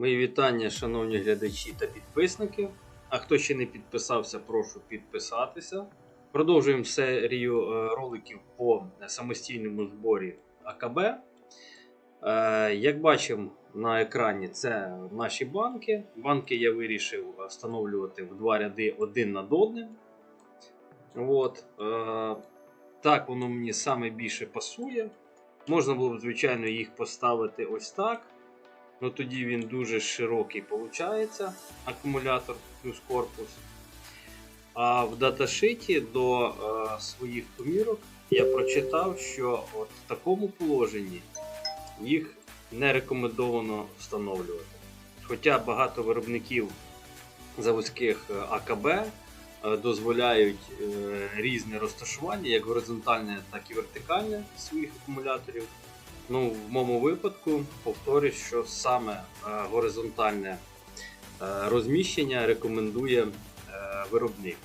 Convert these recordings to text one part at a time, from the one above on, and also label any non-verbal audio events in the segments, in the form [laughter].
Мої вітання, шановні глядачі та підписники. А хто ще не підписався, прошу підписатися. Продовжуємо серію е, роликів по самостійному зборі АКБ. Е, Як бачимо на екрані, це наші банки. Банки я вирішив встановлювати в два ряди один над одним. От. е, Так воно мені саме більше пасує. Можна було б, звичайно, їх поставити ось так. Ну тоді він дуже широкий виходить, акумулятор плюс корпус. А в даташиті до е, своїх помірок я прочитав, що от в такому положенні їх не рекомендовано встановлювати. Хоча багато виробників заводських е, АКБ е, дозволяють е, різне розташування, як горизонтальне, так і вертикальне своїх акумуляторів. Ну, в моєму випадку повторюсь, що саме е, горизонтальне е, розміщення рекомендує е, виробник.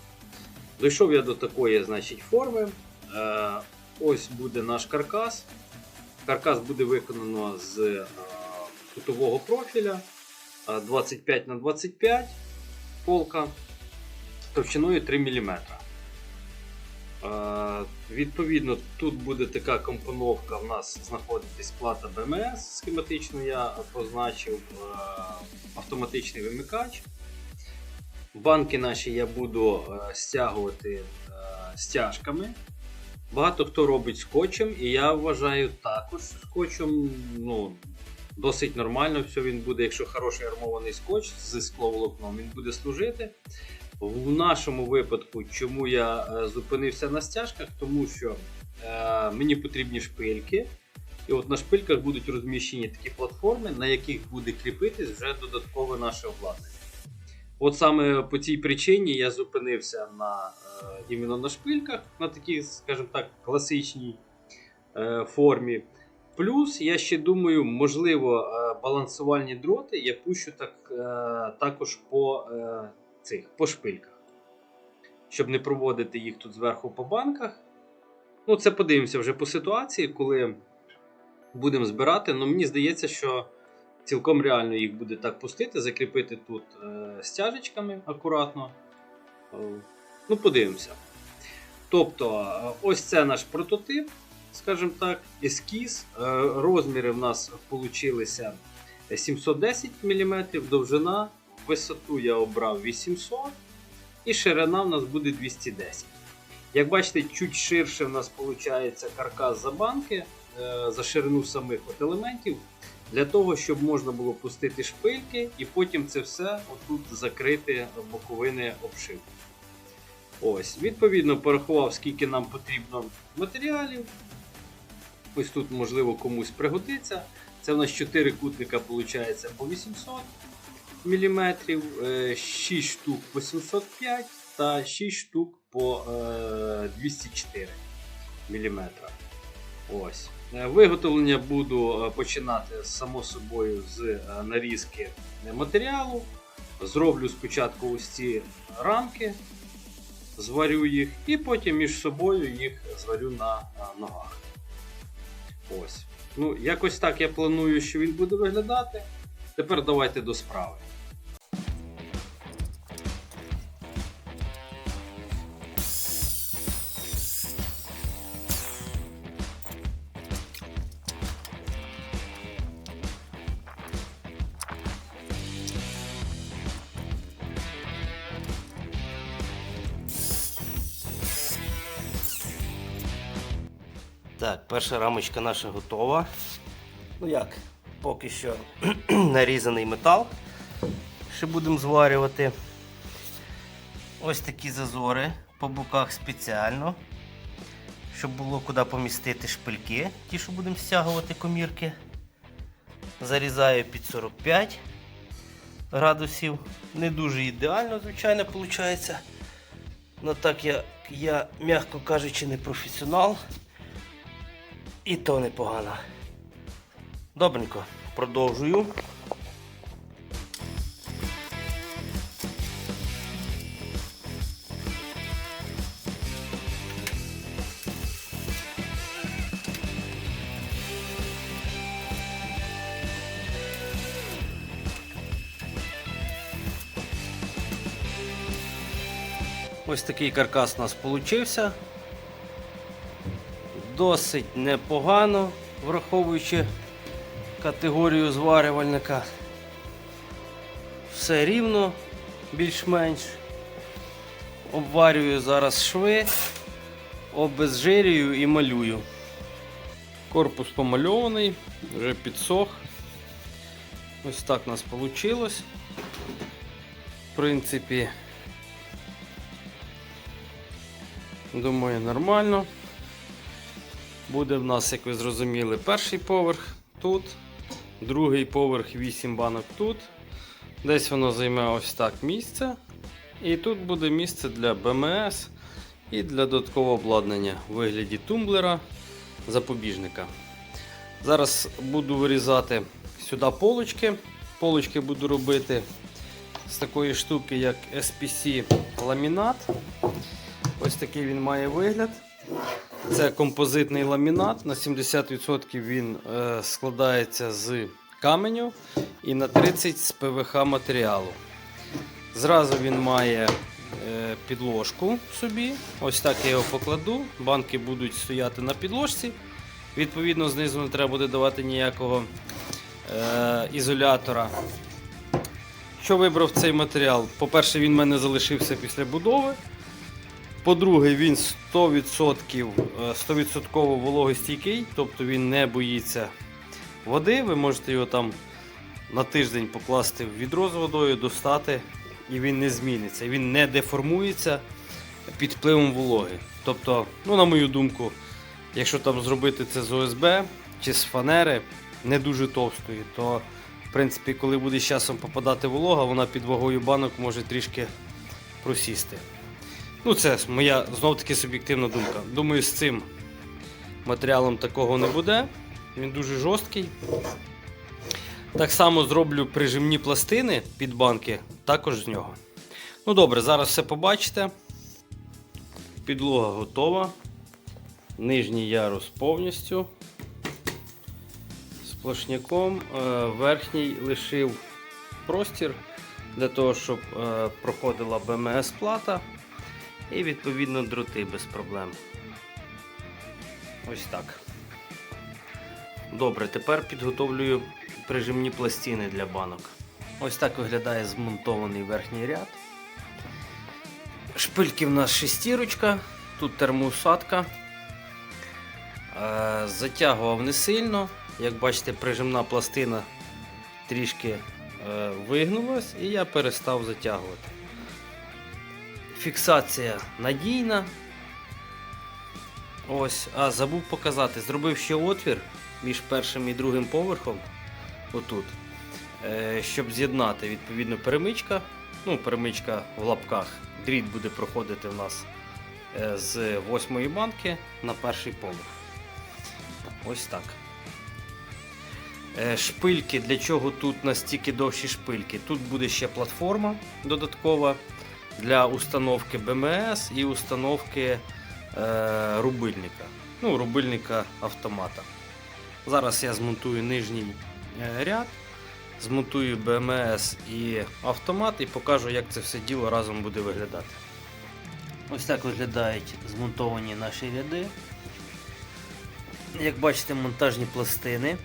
Дійшов я до такої значить, форми. Ось буде наш каркас. Каркас буде виконано з кутового профіля е, 25 на 25 полка товщиною 3 мм. Відповідно, тут буде така компоновка. У нас знаходитись плата БМС схематично я позначив е, автоматичний вимикач. Банки наші я буду е, стягувати е, стяжками. Багато хто робить скотчем, і я вважаю також скотчем ну, досить нормально. Все він буде, якщо хороший армований скотч зі скловолокном, він буде служити. В нашому випадку, чому я е, зупинився на стяжках, тому що е, мені потрібні шпильки. І от на шпильках будуть розміщені такі платформи, на яких буде кріпитись вже додаткове наше обладнання. От саме по цій причині я зупинився на, е, іменно на шпильках, на такій, скажімо так, класичній е, формі. Плюс, я ще думаю, можливо, е, балансувальні дроти я пущу так, е, також по, е, цих, по шпильках. Щоб не проводити їх тут зверху по банках. Ну, це подивимося вже по ситуації, коли будемо збирати. Ну, мені здається, що цілком реально їх буде так пустити, закріпити тут е, стяжечками акуратно. Е, ну, подивимося. Тобто, е, ось це наш прототип, скажімо так, ескіз. Е, розміри в нас получилися 710 мм, довжина, висоту я обрав 800 і ширина в нас буде 210 Як бачите, чуть ширше в нас виходить каркас за банки, е, за ширину самих от елементів, для того, щоб можна було пустити шпильки і потім це все отут закрити боковини обшивки. Ось, Відповідно, порахував, скільки нам потрібно матеріалів. Ось тут, можливо, комусь пригодиться. Це в нас 4 кутника виходить по 800 мм, 6 штук по 705 та 6 штук по е, 204 мм. Ось. Е, Виготовлення буду е, починати само собою з е, нарізки матеріалу. Зроблю спочатку ось ці рамки, зварю їх, і потім між собою їх зварю на е, ногах. Ось. Ну, якось так я планую, що він буде виглядати. Тепер давайте до справи. Так, перша рамочка наша готова. Ну як, поки що [clears throat] нарізаний метал. Ще будемо зварювати. Ось такі зазори по боках спеціально. Щоб було куди помістити шпильки, ті, що будемо стягувати комірки. Зарізаю під 45 градусів. Не дуже ідеально, звичайно, виходить. Ну так як я, м'яко кажучи, не професіонал. І то непогано. Добренько, продовжую. Ось такий каркас у нас получився. Досить непогано, враховуючи категорію зварювальника. Все рівно, більш-менш. Обварюю зараз шви, обезжирюю і малюю. Корпус помальований, вже підсох. Ось так у нас вийшло. В принципі, думаю, нормально. Буде в нас, як ви зрозуміли, перший поверх тут, другий поверх 8 банок тут. Десь воно займе ось так місце. І тут буде місце для БМС і для додаткового обладнання у вигляді тумблера запобіжника. Зараз буду вирізати сюди полочки. Полочки буду робити з такої штуки, як SPC ламінат. Ось такий він має вигляд. Це композитний ламінат. На 70% він е, складається з каменю і на 30% з ПВХ матеріалу. Зразу він має е, підложку собі. Ось так я його покладу. Банки будуть стояти на підложці. Відповідно, знизу не треба буде давати ніякого е, ізолятора. Що вибрав цей матеріал? По-перше, він в мене залишився після будови. По-друге, він 100%, е, 100% вологостійкий, тобто він не боїться води. Ви можете його там на тиждень покласти в відро з водою, достати, і він не зміниться. Він не деформується під впливом вологи. Тобто, ну, на мою думку, якщо там зробити це з ОСБ чи з фанери не дуже товстої, то в принципі, коли буде з часом попадати волога, вона під вагою банок може трішки просісти. Ну, це моя знов таки суб'єктивна думка. Думаю, з цим матеріалом такого не буде. Він дуже жорсткий. Так само зроблю прижимні пластини під банки, також з нього. Ну добре, зараз все побачите. Підлога готова. Нижній ярус повністю. Сплошняком. Е, Верхній лишив простір для того, щоб е, проходила БМС плата і відповідно дроти без проблем. Ось так. Добре, тепер підготовлюю прижимні пластини для банок. Ось так виглядає змонтований верхній ряд. Шпильки в нас шестірочка, тут термоусадка. Е, Затягував не сильно. Як бачите, прижимна пластина трішки е, вигнулась і я перестав затягувати. Фіксація надійна. Ось, а забув показати, зробив ще отвір між першим і другим поверхом. Отут. Е, щоб з'єднати відповідно перемичка. Ну, перемичка в лапках. Дріт буде проходити в нас е, з восьмої банки на перший поверх. Ось так. Е, Шпильки, для чого тут настільки довші шпильки? Тут буде ще платформа додаткова для установки БМС і установки е, рубильника. Ну, рубильника автомата. Зараз я змонтую нижній е, ряд, змонтую БМС і автомат і покажу, як це все діло разом буде виглядати. Ось так виглядають змонтовані наші ряди. Як бачите, монтажні пластини.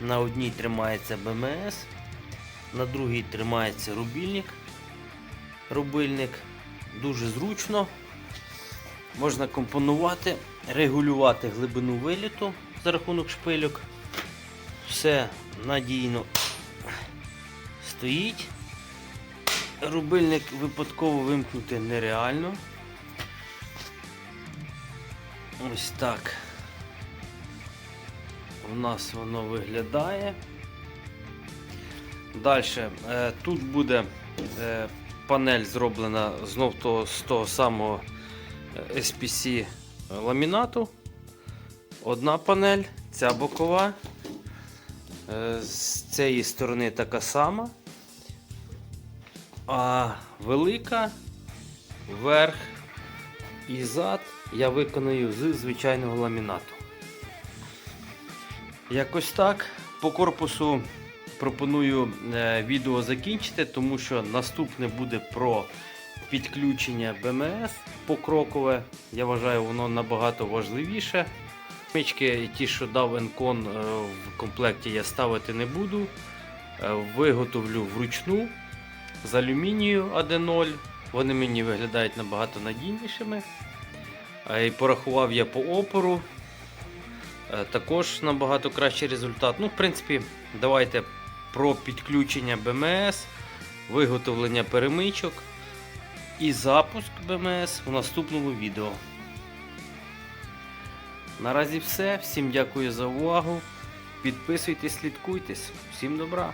На одній тримається БМС, на другій тримається рубільник. Рубильник. Дуже зручно. Можна компонувати, регулювати глибину виліту за рахунок шпильок. Все надійно стоїть. Рубильник випадково вимкнути нереально. Ось так. У нас воно виглядає. Далі е, тут буде е, панель зроблена знов того, з того самого е, SPC ламінату. Одна панель, ця бокова. Е, з цієї сторони така сама. А велика верх і зад я виконую з звичайного ламінату. Якось так. По корпусу пропоную е, відео закінчити, тому що наступне буде про підключення БМС покрокове. Я вважаю, воно набагато важливіше. Мички, ті, що дав Енкон е, в комплекті, я ставити не буду. Е, Виготовлю вручну з алюмінію AD0. Вони мені виглядають набагато надійнішими. І порахував я по опору. Також набагато кращий результат. Ну, в принципі, давайте про підключення БМС, виготовлення перемичок і запуск БМС в наступному відео. Наразі все. Всім дякую за увагу. Підписуйтесь, слідкуйтесь. Всім добра!